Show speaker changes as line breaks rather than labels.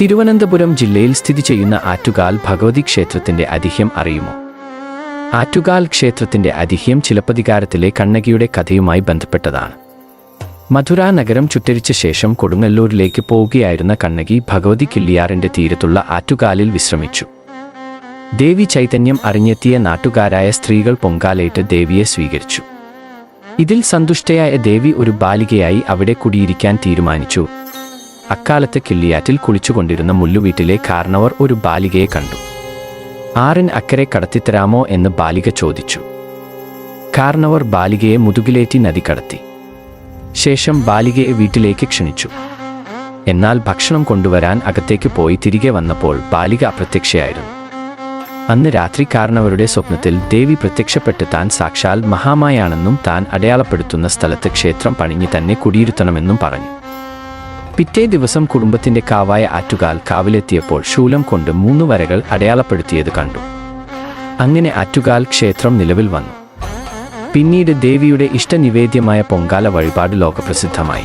തിരുവനന്തപുരം ജില്ലയിൽ സ്ഥിതി ചെയ്യുന്ന ആറ്റുകാൽ ഭഗവതി ക്ഷേത്രത്തിന്റെ അതിഹ്യം അറിയുമോ? ആറ്റുകാൽ ക്ഷേത്രത്തിന്റെ അതിഹ്യം ചിലപ്പതികാരത്തിലെ കണ്ണകിയുടെ കഥയുമായി ബന്ധപ്പെട്ടതാണ്. മധുര നഗരം ചുറ്റരിച്ച ശേഷം കൊടുങ്ങല്ലൂരിലേക്ക് പോവുകയായിരുന്ന കണ്ണകി ഭഗവതി കിള്ളിയാറിന്റെ തീരത്തുള്ള ആറ്റുകാലിൽ വിശ്രമിച്ചു. ദേവി ചൈതന്യം അറിഞ്ഞെത്തിയ നാട്ടുകാരായ സ്ത്രീകൾ പൊങ്കാലയിട്ട് ദേവിയെ സ്വീകരിച്ചു. ഇതിൽ സന്തുഷ്ടയായ ദേവി ഒരു ബാലികയായി അവിടെ കുടിയിരിക്കാൻ തീരുമാനിച്ചു. അക്കാലത്ത് കിള്ളിയാറ്റിൽ കുളിച്ചുകൊണ്ടിരുന്ന മുല്ലുവീട്ടിലെ കാരണവർ ഒരു ബാലികയെ കണ്ടു. ആറിൻ അക്കരെ കടത്തിത്തരാമോ എന്ന് ബാലിക ചോദിച്ചു. കാരണവർ ബാലികയെ മുതുകിലേറ്റി നദി കടത്തി. ശേഷം ബാലികയെ വീട്ടിലേക്ക് ക്ഷണിച്ചു. എന്നാൽ ഭക്ഷണം കൊണ്ടുവരാൻ അകത്തേക്ക് പോയി തിരികെ വന്നപ്പോൾ ബാലിക അപ്രത്യക്ഷയായിരുന്നു. അന്ന് രാത്രി കാരണവരുടെ സ്വപ്നത്തിൽ ദേവി പ്രത്യക്ഷപ്പെട്ട് താൻ സാക്ഷാൽ മഹാമായാണെന്നും താൻ അടയാളപ്പെടുത്തുന്ന സ്ഥലത്ത് ക്ഷേത്രം പണിഞ്ഞ് തന്നെ കുടിയിരുത്തണമെന്നും പറഞ്ഞു. പിറ്റേ ദിവസം കുടുംബത്തിന്റെ കാവായ ആറ്റുകാൽ കാവിലെത്തിയപ്പോൾ ശൂലം കൊണ്ട് മൂന്ന് വരകൾ അടയാളപ്പെടുത്തിയത് കണ്ടു. അങ്ങനെ ആറ്റുകാൽ ക്ഷേത്രം നിലവിൽ വന്നു. പിന്നീട് ദേവിയുടെ ഇഷ്ടനിവേദ്യമായ പൊങ്കാല വഴിപാട് ലോകപ്രസിദ്ധമായി.